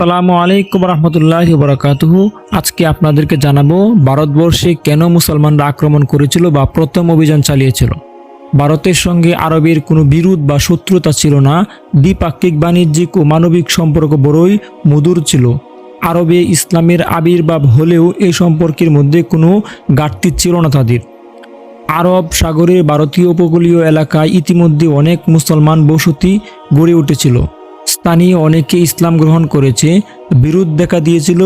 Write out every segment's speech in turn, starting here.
আসসালামু আলাইকুম রহমতুল্লাহ বরাকাতুহু। আজকে আপনাদেরকে জানাব, ভারতবর্ষে কেন মুসলমানরা আক্রমণ করেছিল বা প্রথম অভিযান চালিয়েছিল? ভারতের সঙ্গে আরবের কোনো বিরোধ বা শত্রুতা ছিল না, দ্বিপাক্ষিক বাণিজ্যিক ও মানবিক সম্পর্ক বড়ই মধুর ছিল। আরবে ইসলামের আবির্ভাব হলেও এই সম্পর্কের মধ্যে কোনো ঘাটতি ছিল না তাদের। আরব সাগরের ভারতীয় উপকূলীয় এলাকায় ইতিমধ্যে অনেক মুসলমান বসতি গড়ে উঠেছিল। স্থানীয় অনেকে ইসলাম গ্রহণ করেছে। বিরোধ দেখা দিয়েছিল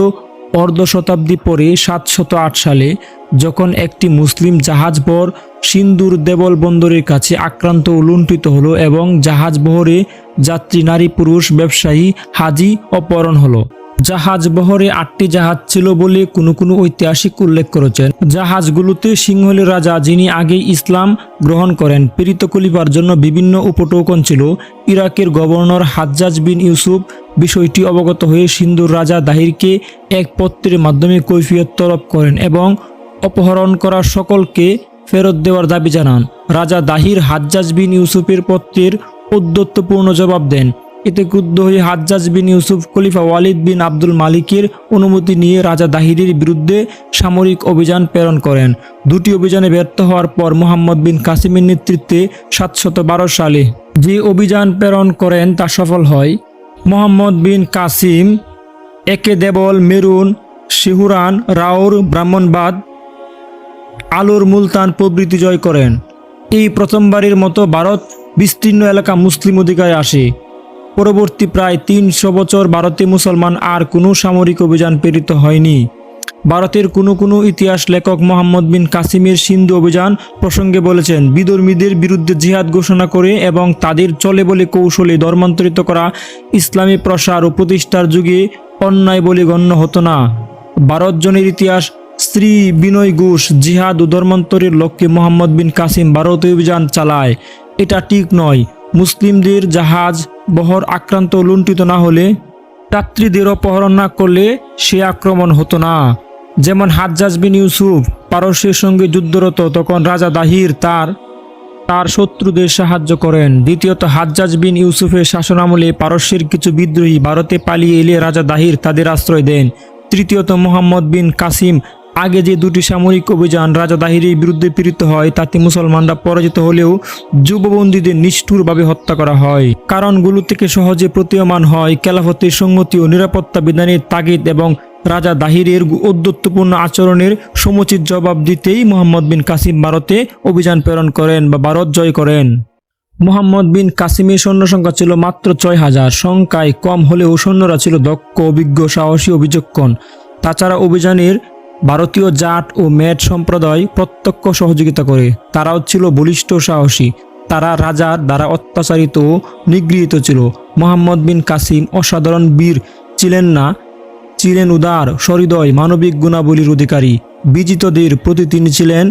অর্ধ শতাব্দী পরে, সাতশত আট সালে, যখন একটি মুসলিম জাহাজবহর সিন্দুর দেবল বন্দরের কাছে আক্রান্ত ও লুণ্ঠিত হলো এবং জাহাজবহরে যাত্রী, নারী, পুরুষ, ব্যবসায়ী, হাজি অপহরণ হলো। জাহাজ বহরে আটটি জাহাজ ছিল বলে কোনো কোনো ঐতিহাসিক উল্লেখ করেছেন। জাহাজগুলোতে সিংহলের রাজা যিনি আগেই ইসলাম গ্রহণ করেন, পীড়িত কলিবার জন্য বিভিন্ন উপটোকন ছিল। ইরাকের গভর্নর হাজ্জাজ বিন ইউসুফ বিষয়টি অবগত হয়ে সিন্ধুর রাজা দাহিরকে এক পত্রের মাধ্যমে কৈফিয়ত তলব করেন এবং অপহরণ করা সকলকে ফেরত দেওয়ার দাবি জানান। রাজা দাহির হাজ্জাজ বিন ইউসুফের পত্রের ঔদ্ধত্যপূর্ণ জবাব দেন এতে ক্রুদ্ধ হয়ে হাজ্জাজ বিন ইউসুফ খলিফা ওয়ালিদ বিন আব্দুল মালিকের অনুমতি নিয়ে রাজা দাহিরের বিরুদ্ধে সামরিক অভিযান প্রেরণ করেন। দুটি অভিযানে ব্যর্থ হওয়ার পর মোহাম্মদ বিন কাসিমের নেতৃত্বে সাতশত বারো সালে যে অভিযান প্রেরণ করেন তা সফল হয়। মোহাম্মদ বিন কাসিম, একে দেবল, মেরুন, শিহুরান রাউর ব্রাহ্মণবাদ, আলুর মুলতান প্রভৃতি জয় করেন। এই প্রথমবারের মতো ভারত বিস্তীর্ণ এলাকা মুসলিম অধিকারে আসে। পরবর্তী প্রায় তিনশো বছর ভারতে মুসলমান আর কোনো সামরিক অভিযান প্রেরিত হয়নি। ভারতের কোনো কোনো ইতিহাস লেখক মোহাম্মদ বিন কাসিমের সিন্ধু অভিযান প্রসঙ্গে বলেছেন, বিধর্মীদের বিরুদ্ধে জিহাদ ঘোষণা করে এবং তাদের চলে বলে কৌশলে ধর্মান্তরিত করা ইসলামী প্রসার ও প্রতিষ্ঠার যুগে অন্যায় বলে গণ্য হতো না। ভারত জনের ইতিহাস শ্রী বিনয় ঘোষ জিহাদ ও ধর্মান্তরের লক্ষ্যে মোহাম্মদ বিন কাসিম ভারতে অভিযান চালায়। এটা ঠিক নয়। মুসলিমদের জাহাজ বহর আক্রান্ত লুণ্ঠিত না হলে যাত্রীদের অপহরণ না করলে সে আক্রমণ হতো না। যেমন হাজ্জাজ বিন ইউসুফ পারস্যের সঙ্গে যুদ্ধরত, তখন রাজা দাহির তার তার শত্রুদের সাহায্য করেন। দ্বিতীয়ত, হাজ্জাজ বিন ইউসুফের শাসনামলে পারস্যের কিছু বিদ্রোহী ভারতে পালিয়ে এলে রাজা দাহির তাদের আশ্রয় দেন। তৃতীয়ত, মোহাম্মদ বিন কাসিম আগে যে দুটি সামরিক অভিযান রাজা দাহিরের বিরুদ্ধে পীড়িত হয়, তাতে মুসলমানরা পরাজিত হলেও যুববন্দীদের নিষ্ঠুরভাবে হত্যা করা হয়। কারণগুলো থেকে সহজে প্রতীয়মান হয় খেলাফতের সংগতি ও নিরাপত্তা বিধানের তাগিদ এবং রাজা দাহিরের ঔদ্ধত্যপূর্ণ আচরণের সমুচিত জবাব দিতেই মোহাম্মদ বিন কাসিম ভারতে অভিযান প্রেরণ করেন বা ভারত জয় করেন। মোহাম্মদ বিন কাসিমের সৈন্য সংখ্যা ছিল মাত্র ছয় হাজার। সংখ্যায় কম হলেও সৈন্যরা ছিল দক্ষ, অভিজ্ঞ, সাহসী অভিযোগক্ষণ তাছাড়া অভিযানের ভারতীয় জাট ও মেট সম্প্রদায় প্রত্যক্ষ সহযোগিতা করে। তারাও ছিল বলিষ্ঠ সাহসী। তারা রাজার দ্বারা অত্যাচারিত ও নিগৃহীত ছিল। মোহাম্মদ বিন কাসিম অসাধারণ বীর, ছিলেন না, ছিলেন উদার, সহৃদয়, মানবিক গুণাবলীর অধিকারী। বিজিতদের প্রতি তিনি ছিলেন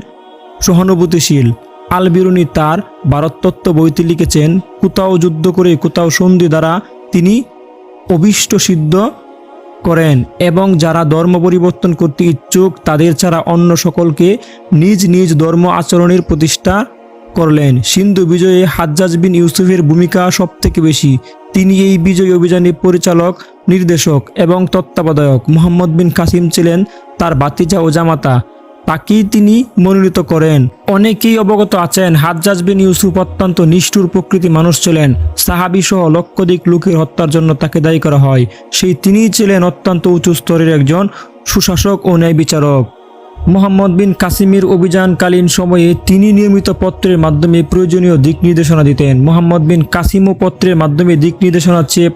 সহানুভূতিশীল। আল বিরুনি তার ভারততত্ত্ব বইতে লিখেছেন কোথাও যুদ্ধ করে কোথাও সন্ধি দ্বারা তিনি অভীষ্ট সিদ্ধ করেন এবং যারা ধর্ম পরিবর্তন করতে ইচ্ছুক, তাদের ছাড়া অন্য সকলকে নিজ নিজ ধর্ম আচরণের প্রতিষ্ঠা করলেন। সিন্ধু বিজয়ে হাজ্জাজ বিন ইউসুফের ভূমিকা সবথেকে বেশি। তিনি এই বিজয় অভিযানে পরিচালক, নির্দেশক এবং তত্ত্বাবধায়ক মোহাম্মদ বিন কাসিম ছিলেন তার বাতিজা ও জামাতা। তাকেই তিনি মনোনীত করেন। অনেকেই অবগত আছেন, হাজ্জাজ বিন ইউসুফ অত্যন্ত নিষ্ঠুর প্রকৃতি মানুষ ছিলেন। সাহাবি সহ লক্ষাধিক লোকের হত্যার জন্য তাকে দায়ী করা হয়। সেই তিনিই ছিলেন অত্যন্ত উঁচু স্তরের একজন সুশাসক ও ন্যায় বিচারক। মোহাম্মদ বিন কাসিমের অভিযানকালীন সময়ে তিনি নিয়মিত পত্রের মাধ্যমে প্রয়োজনীয় দিক নির্দেশনা দিতেন। মোহাম্মদ বিন কাসিমও পত্রের মাধ্যমে দিক নির্দেশনা চেয়ে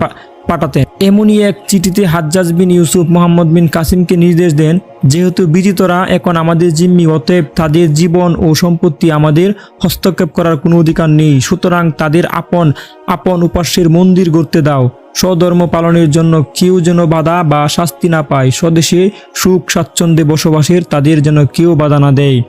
পাঠাতেন। এমনই এক চিঠিতে হাজ্জাজ বিন ইউসুফ মোহাম্মদ বিন কাসিমকে নির্দেশ দেন, যেহেতু বিজিতরা এখন আমাদের জিম্মি, অতএব তাদের জীবন ও সম্পত্তি আমাদের হস্তক্ষেপ করার কোনো অধিকার নেই। সুতরাং তাদের আপন আপন উপাস্যের মন্দির গড়তে দাও। স্বধর্ম পালনের জন্য কেউ যেন বাধা বা শাস্তি না পায়। স্বদেশে সুখ স্বাচ্ছন্দ্যে বসবাসের তাদের যেন কেউ বাধা না দেয়।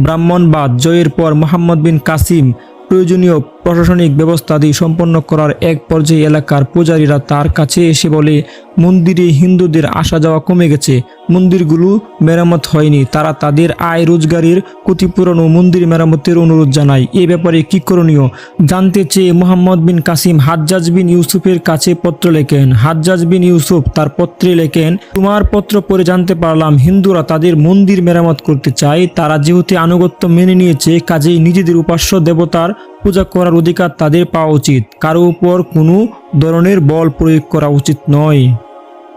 ব্রাহ্মণবাদ, জয়ের পর মোহাম্মদ বিন কাসিম, প্রয়োজনীয় প্রশাসনিক ব্যবস্থা দিয়ে সম্পন্ন করার এক পর্যায়ে এলাকার পূজারীরা তার কাছে এসে বলে, মন্দিরে হিন্দুদের আসা যাওয়া কমে গেছে। মন্দিরগুলো মেরামত হয়নি। তারা তাদের আয় রোজগারের ক্ষতিপূরণ ও মন্দির মেরামতের অনুরোধ জানায়। এ ব্যাপারে কি করণীয়? জানতে চেয়ে মোহাম্মদ বিন কাসিম হাজ্জাজ বিন ইউসুফের কাছে পত্র লেখেন। হাজ্জাজ বিন ইউসুফ তার পত্রে লেখেন, তোমার পত্র পড়ে জানতে পারলাম, হিন্দুরা তাদের মন্দির মেরামত করতে চায়। তারা যেহেতু আনুগত্য মেনে নিয়েছে, কাজেই নিজেদের উপাস্য দেবতার পূজা করার অধিকার তাদের পাওয়া উচিত। কারও উপর কোনো ধরনের বল প্রয়োগ করা উচিত নয়।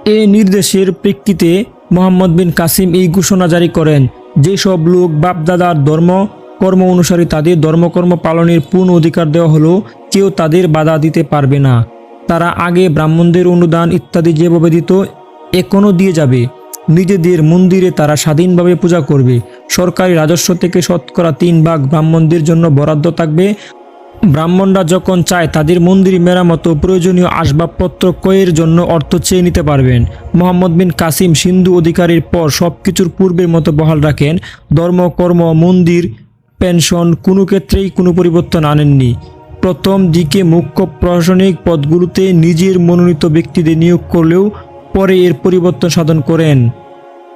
এ নির্দেশের প্রেক্ষিতে মোহাম্মদ বিন কাসিম এই ঘোষণা জারি করেন, যেসব লোক বাপদাদার ধর্ম, কর্ম অনুসারী তাদের ধর্মকর্ম পালনের পূর্ণ অধিকার দেওয়া হলো, কেউ তাদের বাধা দিতে পারবে না। তারা আগে ব্রাহ্মণদের অনুদান ইত্যাদি যেভাবে দিত, এখনও দিয়ে যাবে। নিজেদের মন্দিরে তারা স্বাধীনভাবে পূজা করবে। সরকারি রাজস্ব থেকে শতকরা তিন ভাগ ব্রাহ্মণদের জন্য বরাদ্দ থাকবে ব্রাহ্মণরা যখন চায় তাদের মন্দির মেরামত ও প্রয়োজনীয় আসবাবপত্র ক্রয়ের জন্য অর্থ চেয়ে নিতে পারবেন। মোহাম্মদ বিন কাসিম সিন্ধু অধিকারের পর সব কিছুর পূর্বের মতো বহাল রাখেন। ধর্ম, কর্ম, মন্দির, পেনশন কোনো ক্ষেত্রেই কোনো পরিবর্তন আনেননি। প্রথম দিকে মুখ্য প্রশাসনিক পদগুলোতে নিজের মনোনীত ব্যক্তিদের নিয়োগ করলেও পরে এর পরিবর্তন সাধন করেন।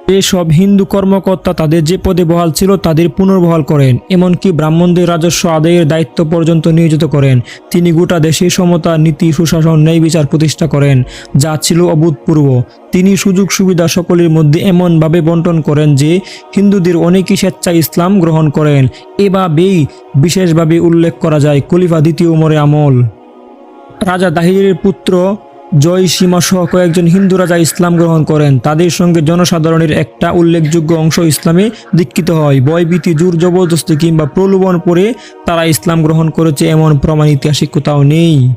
এসব হিন্দু কর্মকর্তা তাদের যে পদে বহাল ছিল তাদের পুনর্বহাল করেন, এমনকি ব্রাহ্মণদের রাজস্ব আদায়ের দায়িত্ব পর্যন্ত নিয়োজিত করেন। তিনি গোটা দেশে সমতা, নীতি, সুশাসন, ন্যায় বিচার প্রতিষ্ঠা করেন, যা ছিল অভূতপূর্ব। তিনি সুযোগ সুবিধা সকলের মধ্যে এমনভাবে বন্টন করেন যে, হিন্দুদের অনেকেই স্বেচ্ছায় ইসলাম গ্রহণ করেন। এভাবেই বিশেষভাবে উল্লেখ করা যায় খলিফা দ্বিতীয় উমরে আমল। রাজা দাহিরের পুত্র জয় সীমা সহ কয়েকজন হিন্দু রাজা ইসলাম গ্রহণ করেন। তাদের সঙ্গে জনসাধারণের একটা উল্লেখযোগ্য অংশ ইসলামে দীক্ষিত হয়। ভয়ভীতি, জোর জবরদস্তি কিংবা প্রলোভন পরে তারা ইসলাম গ্রহণ করেছে এমন প্রমাণ ইতিহাসিক কোথাও নেই।